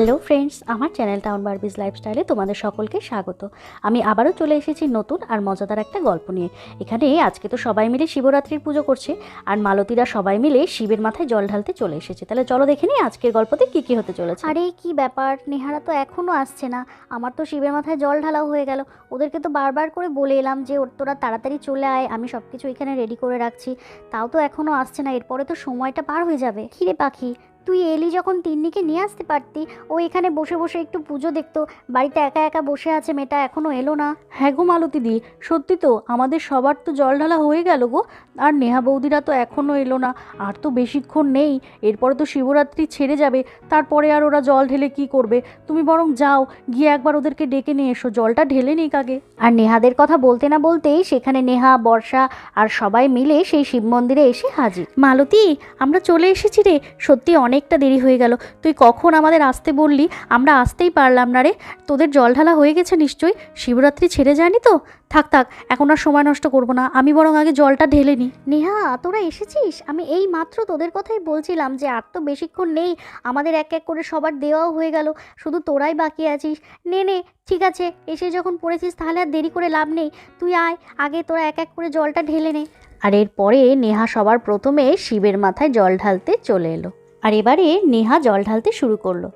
Hello friends আমার channel টাউন বারবিজ লাইফস্টাইলে তোমাদের সকলকে স্বাগত। আমি আবারও চলে এসেছি নতুন আর মজাদার একটা গল্প নিয়ে। এখানে আজকে তো সবাই মিলে শিবরাত্রির পুজো করছে আর মালতীরা সবাই মিলে শিবের মাথায় জল ঢালতে চলে এসেছে। তাহলে চলো দেখে নিই আজকের গল্পতে কি কি হতে চলেছে। আরে কি ব্যাপার, নেহারা তো এখনও আসছে না। আমার তো শিবের মাথায় জল ঢালাও হয়ে গেল। ওদেরকে তো বারবার করে বলে এলাম যে, ওর তোরা তাড়াতাড়ি চলে আয়, আমি সব কিছু এখানে রেডি করে রাখছি। তাও তো এখনও আসছে না, এরপরে তো সময়টা পার হয়ে যাবে। কিরে পাখি তুই এলি যখন তিন্নিকে নিয়ে আসতে পারতি ও এখানে বসে বসে একটু পুজো দেখতো বাড়িতে একা একা বসে আছে মেয়েটা এখনও এলো না। হ্যাঁ গো মালতী দি সত্যি তো আমাদের সবার তো জল ঢালা হয়ে গেল গো আর নেহা বৌদিরা তো এখনও এলো না আর তো বেশিক্ষণ নেই এরপরে তো শিবরাত্রি ছেড়ে যাবে তারপরে আর ওরা জল ঢেলে কি করবে তুমি বরং যাও গিয়ে একবার ওদেরকে ডেকে নিয়ে এসো জলটা ঢেলে নিক আগে। আর নেহাদের কথা বলতে না বলতেই সেখানে নেহা বর্ষা আর সবাই মিলে সেই শিব মন্দিরে এসে হাজির। মালতী আমরা চলে এসেছি রে সত্যি অনেকটা দেরি হয়ে গেল। তুই কখন আমাদের আসতে বললি? আমরা আসতেই পারলাম না রে। তোদের জল ঢালা হয়ে গেছে নিশ্চয়ই। শিবরাত্রি ছেড়ে যায়নি তো? থাক থাক এখন আর সময় নষ্ট করব না। আমি বরং আগে জলটা ঢেলে নিই। নেহা তোরা এসেছিস? আমি এই মাত্র তোদের কথাই বলছিলাম যে আর তো বেশিক্ষণ নেই। আমাদের এক এক করে সবার দেওয়াও হয়ে গেল। শুধু তোরাই বাকি আছিস। নে নে ঠিক আছে। এসে যখন পড়েছিস তাহলে আর দেরি করে লাভ নেই। তুই আয় আগে তোরা এক এক করে জলটা ঢেলে নে। আর এরপরে নেহা সবার প্রথমে শিবের মাথায় জল ঢালতে চলে এলো। আর এবারে নেহা জল ঢালতে শুরু করল।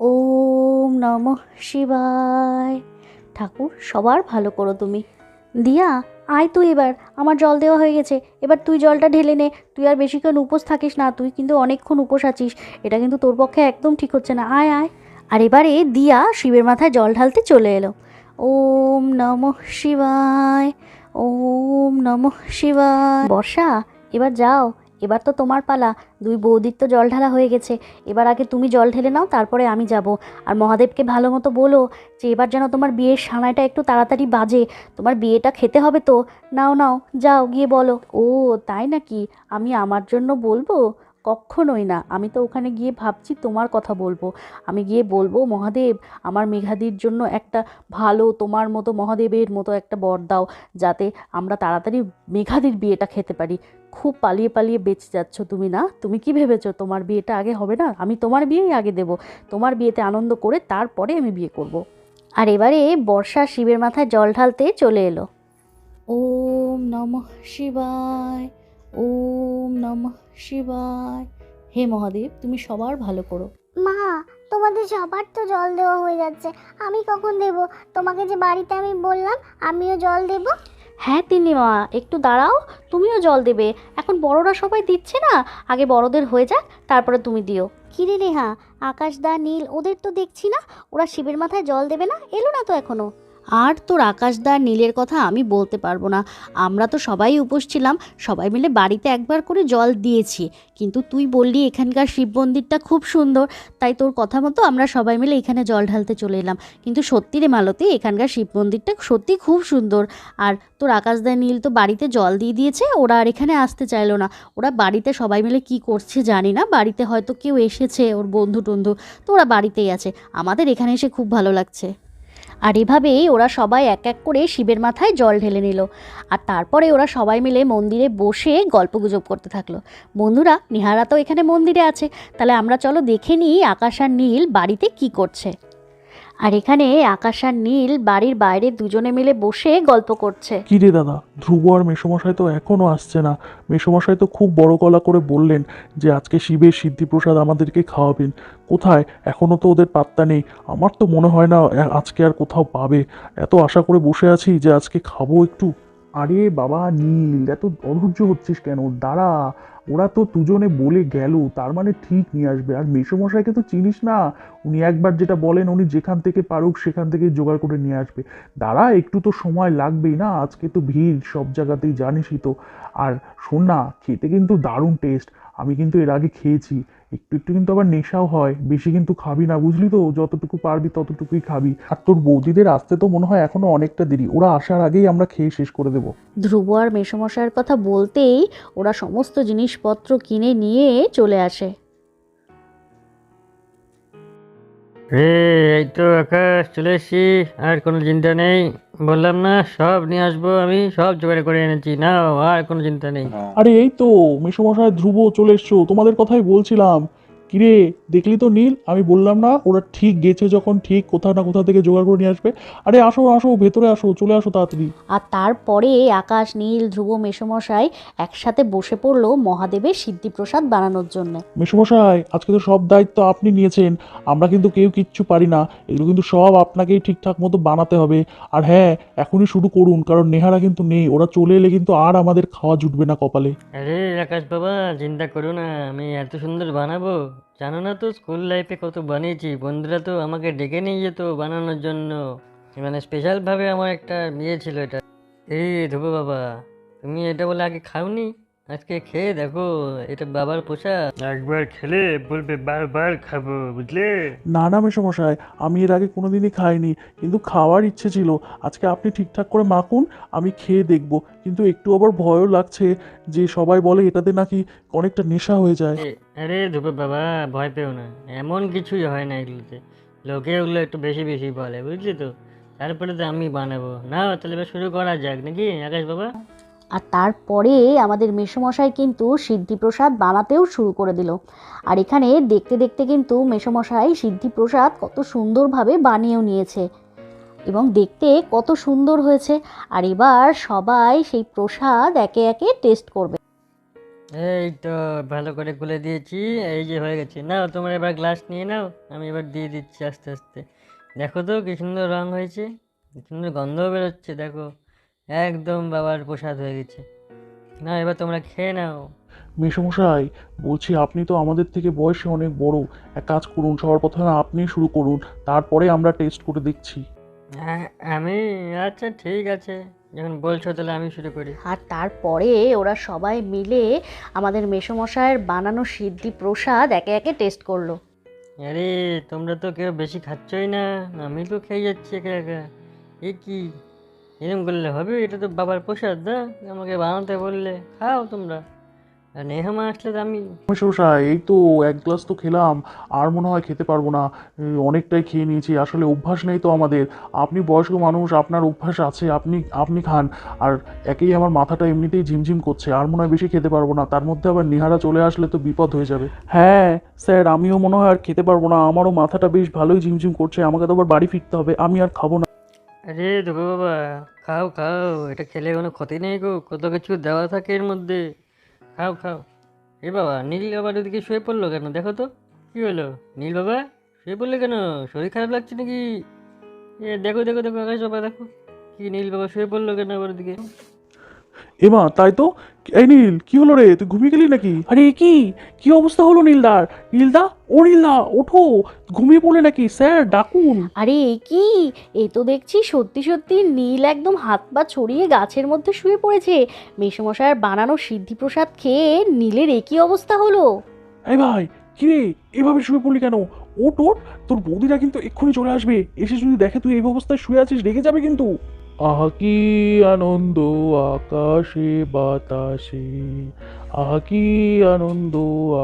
ওম নমঃ শিবায়। ঠাকুর, সবার ভালো করো তুমি। দিয়া, আয় তুই এবার, আমার জল দেওয়া হয়ে গেছে। এবার তুই জলটা ঢেলে নে। তুই আর বেশিক্ষণ উপোস থাকিস না, তুই কিন্তু অনেকক্ষণ উপোস আছিস। এটা কিন্তু তোর পক্ষে একদম ঠিক হচ্ছে না। আয় আয়। আর এবারে দিয়া শিবের মাথায় জল ঢালতে চলে এলো। ওম নমঃ শিবায়। ওম নমঃ শিবায়। বর্ষা, এবার যাও। এবার তো তোমার পালা। দুই বৌদির তো জল ঢালা হয়ে গেছে। এবার আগে তুমি জল ঢেলে নাও, তারপরে আমি যাব। আর মহাদেবকে ভালো মতো বলো যে, এবার যেন তোমার বিয়ের সানাইটা একটু তাড়াতাড়ি বাজে। তোমার বিয়েটা খেতে হবে তো? নাও নাও, যাও, গিয়ে বলো। ও, তাই নাকি? আমি আমার জন্য বলব? কখনোই না। আমি তো ওখানে গিয়ে ভাবছি তোমার কথা বলব। আমি গিয়ে বলব, মহাদেব, আমার মেঘাদির জন্য একটা ভালো, তোমার মতো মহাদেবের মতো একটা বর দাও, যাতে আমরা তাড়াতাড়ি মেঘাদির বিয়েটা খেতে পারি। খুব পালিয়ে পালিয়ে বেঁচে যাচ্ছ তুমি না? তুমি কি ভেবেছো, তোমার বিয়েটা আগে হবে না? আমি তোমার বিয়েই আগে দেব। তোমার বিয়েতে আনন্দ করে তারপরে আমি বিয়ে করব। আর এবারে বর্ষা শিবের মাথায় জল ঢালতে চলে এলো। ওম নমঃ শিবায়। ওম নমঃ শিবায়। হে মহাদেব তুমি সবার ভালো করো। মা তোমাদের সবার তো জল দেওয়া হয়ে যাচ্ছে। আমি কখন দেব? তোমাকে যে বাড়িতে আমি বললাম আমিও জল দেব? হ্যাঁ তিন্নিমা একটু দাঁড়াও তুমিও জল দেবে। এখন বড়রা সবাই দিচ্ছে না? আগে বড়দের হয়ে যাক তারপরে তুমি দিও। কিরে রেহা আকাশ দা নীল ওদের তো দেখছি না। ওরা শিবের মাথায় জল দেবে না? এলো না তো এখনও। আর তোর আকাশদা নীলের কথা আমি বলতে পারব না। আমরা তো সবাই উপোস ছিলাম, সবাই মিলে বাড়িতে একবার করে জল দিয়েছি। কিন্তু তুই বললি এখানকার শিব মন্দিরটা খুব সুন্দর, তাই তোর কথা মতো আমরা সবাই মিলে এখানে জল ঢালতে চলে এলাম। কিন্তু সত্যি রে মালতী, এখানকার শিব মন্দিরটা সত্যি খুব সুন্দর। আর তোর আকাশদা নীল তো বাড়িতে জল দিয়ে দিয়েছে, ওরা আর এখানে আসতে চাইলো না। ওরা বাড়িতে সবাই মিলে কি করছে জানি না, বাড়িতে হয়তো কেউ এসেছে ওর বন্ধু টন্ধু তো ওরা বাড়িতেই আছে। আমাদের এখানে এসে খুব ভালো লাগছে। আর এভাবেই ওরা সবাই এক এক করে শিবের মাথায় জল ঢেলে নিল। আর তারপরে ওরা সবাই মিলে মন্দিরে বসে গল্পগুজব করতে থাকল। বন্ধুরা, নিহারা তো এখানে মন্দিরে আছে। তাহলে আমরা চলো দেখে নিই আকাশ আর নীল বাড়িতে কি করছে। আর এখানে আকাশ আর নীল বাড়ির বাইরে দুজনে মিলে বসে গল্প করছে। কি রে দাদা, ধ্রুব আর মেসমশাই তো এখনও আসছে না। মেসমশাই তো খুব বড় গলা করে বললেন যে আজকে শিবের সিদ্ধিপ্রসাদ আমাদেরকে খাওয়াবেন। কোথায়? এখনও তো ওদের পাত্তা নেই। আমার তো মনে হয় না আজকে আর কোথাও পাবে। এত আশা করে বসে আছি যে আজকে খাব একটু। আরে বাবা নীল এত অধৈর্য হচ্ছিস কেন? দাঁড়া, ওরা তো দুজনে বলে গেল, তার মানে ঠিক নিয়ে আসবে। আর মেসমশাইকে তো চিনিস না, উনি একবার যেটা বলেন উনি যেখান থেকে পারুক সেখান থেকে জোগাড় করে নিয়ে আসবে। দাঁড়া, একটু তো সময় লাগবেই না, আজকে তো ভিড়, সব জায়গাতেই জানিসই তো। আর শোন না, খেতে কিন্তু দারুণ টেস্ট আমি কিন্তু এর আগে খেয়েছি। একটু একটু কিন্তু আবার নেশাও হয়, বেশি কিন্তু খাবি না, বুঝলি তো? যতটুকু পারবি ততটুকুই খাবি। আর তোর বৌদিদের আসতে তো মনে হয় এখনও অনেকটা দেরি, ওরা আসার আগেই আমরা খেয়ে শেষ করে দেবো। ধ্রুব আর মেসমশাইয়ের কথা বলতেই ওরা সমস্ত জিনিসপত্র কিনে নিয়ে চলে আসে। রে এই তো আকাশ, চলে এসছি। আর কোনো চিন্তা নেই। বললাম না, সব নিয়ে আসব আমি, সব জোগাড় করে এনেছি। না আর কোনো চিন্তা নেই। আরে, এই তো মেসমশাই ধ্রুব চলে এসছো। তোমাদের কথাই বলছিলাম। কিরে দেখলি তো নীল? আমি বললাম না ওরা ঠিক গেছে যখন ঠিক কোথাও না কোথাও থেকে জোগাড় করে নিয়ে আসবে। আরে আসো আসো ভেতরে আসো চলে আসো তাড়াতাড়ি। আর তারপরে আকাশ নীল ধ্রুব মেসমশাই একসাথে বসে পড়ল মহাদেবের সিদ্ধিপ্রসাদ বানানোর জন্য। মেসমশাই আজকে তো সব দায়িত্ব আপনি নিয়েছেন আমরা কিন্তু কেউ কিচ্ছু পারি না। এগুলো কিন্তু সব আপনাকেই ঠিকঠাক মতো বানাতে হবে। আর হ্যাঁ এখনই শুরু করুন কারণ নেহারা কিন্তু নেই। ওরা চলে এলে কিন্তু আর আমাদের খাওয়া জুটবে না কপালে। আরে আকাশ বাবা চিন্তা করো না আমি এত সুন্দর বানাবো। জানো না তো স্কুল লাইফে কত বানিয়েছি। বন্ধুরা তো আমাকে ডেকে নিয়ে যেত বানানোর জন্য। মানে স্পেশালভাবে আমার একটা মেয়ে ছিল এটা। এই ধুবো বাবা, তুমি এটা বলে আগে খাওনি? আজকে খেয়ে দেখো এটা বাবার পোশাক। একবার খেলে বলবে বারবার খাব বুঝলে? না না মেসমশাই আমি এর আগে কোনোদিনই খাইনি কিন্তু খাওয়ার ইচ্ছে ছিল। আজকে আপনি ঠিকঠাক করে মাখুন আমি খেয়ে দেখব। কিন্তু একটু আবার ভয়ও লাগছে যে সবাই বলে এটাতে নাকি অনেকটা নেশা হয়ে যায়। আরে ধ্রুব বাবা ভয় পেও না। এমন কিছুই হয় না এগুলোতে। লোকে ওগুলো একটু বেশি বেশি বলে বুঝলি তো? তারপরে তো আমি বানাবো। না তাহলে শুরু করা যাক নাকি আকাশ বাবা? আর তারপরে আমাদের মেসমশাই কিন্তু সিদ্ধিপ্রসাদ বানাতেও শুরু করে দিল। আর এখানে দেখতে দেখতে কিন্তু মেসমশাই সিদ্ধিপ্রসাদ কত সুন্দরভাবে বানিয়েও নিয়েছে এবং দেখতে কত সুন্দর হয়েছে। আর এবার সবাই সেই প্রসাদ একে একে টেস্ট করবে। এই তো ভালো করে গুলে দিয়েছি, এই যে হয়ে গেছে। নাও, তোমার এবার গ্লাস নিয়ে নাও, আমি এবার দিয়ে দিচ্ছি আস্তে আস্তে। দেখো তো কি সুন্দর রং হয়েছে, কি সুন্দর গন্ধও বেরোচ্ছে, দেখো। একদম বাবার প্রসাদ হয়ে গেছে। না এবার তোমরা খেয়ে নাও। মেসমশাই বলছি আপনি তো আমাদের থেকে বয়সে অনেক বড়। এক কাজ করুন সবার প্রথমে আপনি শুরু করুন তারপরে আমরা টেস্ট করে দেখছি। হ্যাঁ, আমি আচ্ছা ঠিক আছে। যখন বলছো তাহলে আমি শুরু করি। আর তারপরে ওরা সবাই মিলে আমাদের মেসমশাইয়ের বানানো সিদ্ধি প্রসাদ একে একে টেস্ট করল। আরে তোমরা তো কেউ বেশি খাচ্ছই না। আমি তো খেয়ে যাচ্ছি একা একা। এ কি? এরকম করলে হবে এটা তো বাবার প্রসাদ না? আমাকে বানাতে বললে খাও তোমরা। আর নেহামা আসলে তো আমি মেসমশাই এই তো এক গ্লাস তো খেলাম আর মনে হয় খেতে পারব না। এই অনেকটাই খেয়ে নিয়েছি আসলে অভ্যাস নেই তো আমাদের। আপনি বয়স্ক মানুষ আপনার অভ্যাস আছে আপনি আপনি খান। আর একেই আমার মাথাটা এমনিতেই ঝিমঝিম করছে আর মনে হয় বেশি খেতে পারব না। তার মধ্যে আবার নিহারা চলে আসলে তো বিপদ হয়ে যাবে। হ্যাঁ স্যার আমিও মনে হয় আর খেতে পারব না। আমারও মাথাটা বেশ ভালোই ঝিমঝিম করছে আমাকে তো আবার বাড়ি ফিরতে হবে আমি আর খাব না। আরে দেখো বাবা, খাও খাও, এটা খেলে কোনো ক্ষতি নেই গো, কত কিছু দেওয়া থাকে এর মধ্যে। খাও খাও। এ বাবা, নীল বাবার ওদিকে শুয়ে পড়ল কেন? দেখো তো, কি হলো? নীল বাবা, শুয়ে পড়লে কেন? শরীর খারাপ লাগছে নাকি? এ দেখো দেখো দেখো, আকাশ বাবা, দেখো। কি নীল বাবা শুয়ে পড়ল কেন আবার ওদিকে? এমা তাই তো? এই নীল কি হলো রে? তুই ঘুমিয়ে গেলি নাকি? আরে কি? কি অবস্থা হলো নীলদার? নীলদা? ও নীলদা ওঠো। ঘুমিয়ে পড়লে নাকি? স্যার ডাকুন। আরে এ কি? এ তো দেখছি সত্যি সত্যি নীল একদম হাত পা ছড়িয়ে গাছের মধ্যে শুয়ে পড়েছে। মেসমশাইয়ের বানানো সিদ্ধিপ্রসাদ খেয়ে নীলের একই অবস্থা হলো? এই ভাই কি রে? এভাবে শুয়ে পড়লি কেন? ওট ওট তোর বৌদিরা কিন্তু এক্ষুনি চলে আসবে। এসে যদি দেখে তুই এই অবস্থায় শুয়ে আছিস রেগে যাবে কিন্তু। আহা, কি আনন্দ আকাশে বাতাসে? আহা, কি আনন্দ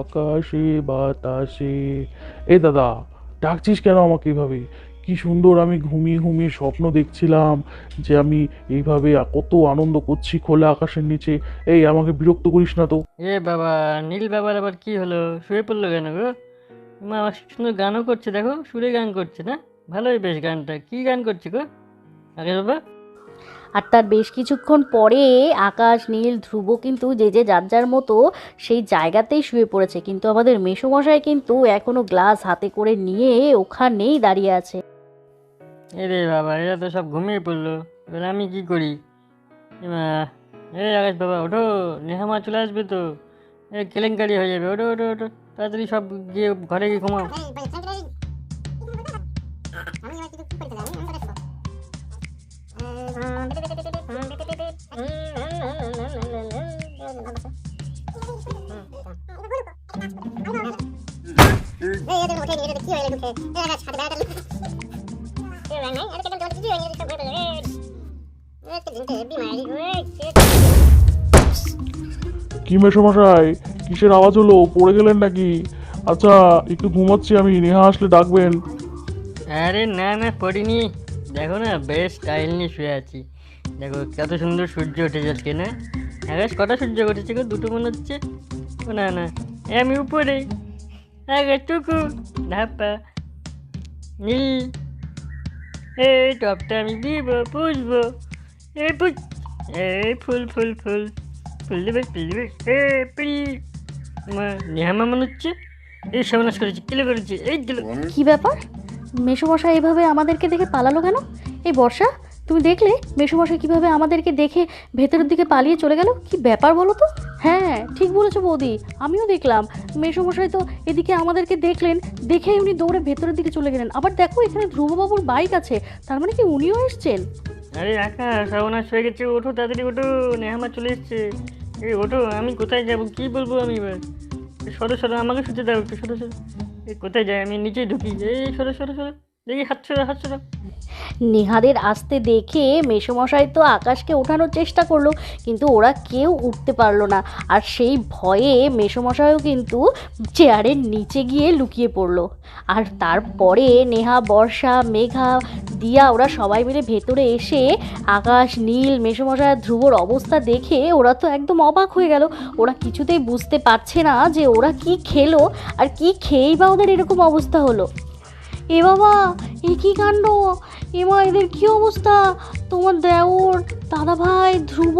আকাশে বাতাসে? এ দাদা, ডাকছিস কেন আমাকে এইভাবে? কি সুন্দর আমি ঘুমিয়ে ঘুমিয়ে স্বপ্ন দেখছিলাম যে আমি এইভাবে কত আনন্দ করছি খোলা আকাশের নিচে। এই, আমাকে বিরক্ত করিস না তো। এ বাবা, নীল বাবার আবার কি হলো? শুয়ে পড়ল কেন গো? মা সুন্দর গানও করছে, দেখো, সুরে গান করছে না? ভালোই বেশ গানটা। কি গান করছে গো? আগে বাবা। আর তার বেশ কিছুক্ষণ পরে আকাশ নীল ধ্রুব কিন্তু যে যে যার যার মতো সেই জায়গাতেই শুয়ে পড়েছে। কিন্তু আমাদের মেসোমশাই কিন্তু এখনও গ্লাস হাতে করে নিয়ে ওখানেই দাঁড়িয়ে আছে। এ রে বাবা এরা তো সব ঘুমিয়ে পড়ল। এবার আমি কি করি? এ আকাশ বাবা ওঠো নেহামা চলে আসবে তো। এ কেলেঙ্কারি হয়ে যাবে ওঠো ওঠো ওঠো তাড়াতাড়ি সব গিয়ে ঘরে গিয়ে ঘুমাও। কি মেসমশাই কিসের আওয়াজ হলো? পড়ে গেলেন নাকি? আচ্ছা একটু ঘুমাচ্ছি আমি, নেহা আসলে ডাকবেন। আরে না না, পড়িনি। দেখো না, বেশ স্টাইল নিয়ে শুয়ে আছি। দেখো, কত সুন্দর সূর্য উঠে যাচ্ছে না? আকাশ কটা সূর্য উঠেছে গো? দুটো মনে হচ্ছে। ও না না। আমি উপরে। আগে টুকু। ধাপা নীল। এই টপটা আমি দিব, পুষবো। এ, পুষ এই ফুল ফুল ফুল। ফুল দেবে ফুল দেবে। এ মা নেহামা মনে হচ্ছে এই সর্বনাশ করেছি। কিলো করেছি? এই দিল। কি ব্যাপার? মেশো মেসোমশাই এভাবে আমাদেরকে দেখে পালালো কেন? এই বর্ষা তুমি দেখলে মেসোমশাই কীভাবে আমাদেরকে দেখে ভেতরের দিকে পালিয়ে চলে গেল? কি ব্যাপার বলো তো? হ্যাঁ ঠিক বলেছ বৌদি, আমিও দেখলাম। মেসোমশাই তো এদিকে আমাদেরকে দেখলেন দেখে উনি দৌড়ে ভেতরের দিকে চলে গেলেন। আবার দেখো, এখানে ধ্রুববাবুর বাইক আছে, তার মানে কি উনিও এসছেন? আরে আকাশ সর্বনাশ হয়ে গেছে, ওঠো, তাড়াতাড়ি ওঠো, নেহামা চলে এসছে। এই ওঠো, আমি কোথায় যাব, কি বলব আমি এবার? সরো সরো, আমাকে শুতে দাও, একটু সরো সরো। কোথায় যাই আমি নিচে ঢুকি। এই সরো সরো সরো। নেহাদের আসতে দেখে মেসোমশাই তো আকাশকে ওঠানোর চেষ্টা করল, কিন্তু ওরা কেউ উঠতে পারল না। আর সেই ভয়ে মেসোমশাইও কিন্তু চেয়ারের নিচে গিয়ে লুকিয়ে পড়ল। আর তারপরে নেহা, বর্ষা, মেঘা, দিয়া ওরা সবাই মিলে ভেতরে এসে আকাশ, নীল, মেসোমশাই, ধ্রুবর অবস্থা দেখে ওরা তো একদম অবাক হয়ে গেল। ওরা কিছুতেই বুঝতে পারছে না যে ওরা কি খেলো, আর কি খেয়েই বা ওদের এরকম অবস্থা হলো। এ বাবা, এ কী কাণ্ড? এমা এদের কী অবস্থা? তোমার দেওর, দাদা ভাই, ধ্রুব,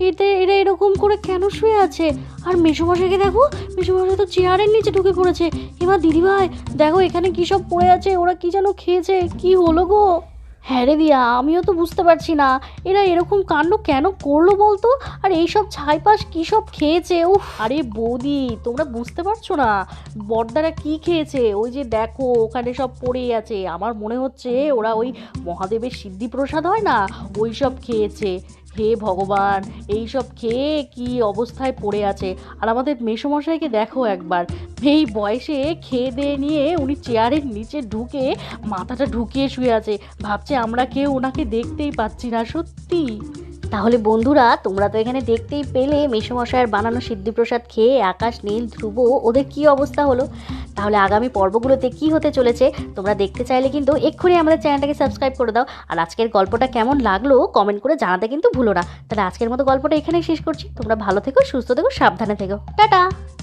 এতে, এরা এরকম করে কেন শুয়ে আছে? আর মেসোমশাইকে দেখো, মেসোমশাই তো চেয়ারের নিচে ঢুকে পড়েছে। এবার দিদিভাই, দেখো এখানে কী সব পড়ে আছে? ওরা কী যেন খেয়েছে? কী হলো গো? হ্যাঁ রে দিয়া, আমিও তো বুঝতে পারছি না। এরা এরকম কাণ্ড কেন করল বলতো? আর এইসব ছাইপাশ কী সব খেয়েছে? ও আরে বৌদি, তোমরা বুঝতে পারছ না। বর্দারা কি খেয়েছে? ওই যে দেখো, ওখানে সব পড়ে আছে। আমার মনে হচ্ছে ওরা ওই মহাদেবের সিদ্ধিপ্রসাদ হয় না? ওই সব খেয়েছে। হে ভগবান এই সব খেয়ে কি অবস্থায় পড়ে আছে? আর আমাদের মেসমশাইকে দেখো একবার। এই বয়সে খেয়ে দিয়ে নিয়ে উনি চেয়ারের নিচে ঢুকে মাথাটা ঢুকিয়ে শুয়ে আছে। ভাবছে আমরা কেউ ওনাকে দেখতেই পাচ্ছি না, সত্যি। তাহলে বন্ধুরা, তোমরা তো এখানে দেখতেই পেলে মেসমশায়ের বানানো সিদ্ধিপ্রসাদ খেয়ে আকাশ, নীল, ধ্রুব, ওদের কি অবস্থা হলো? তাহলে আগামী পর্বগুলোতে কি হতে চলেছে, তোমরা দেখতে চাইলে কিন্তু এক্ষুনি আমাদের চ্যানেলটাকে সাবস্ক্রাইব করে দাও। আর আজকের গল্পটা কেমন লাগল কমেন্ট করে জানাতে কিন্তু ভুলো না। তাহলে আজকের মতো গল্পটা এখানেই শেষ করছি। তোমরা ভালো থেকো, সুস্থ থেকো, সাবধানে থেকো। টাটা!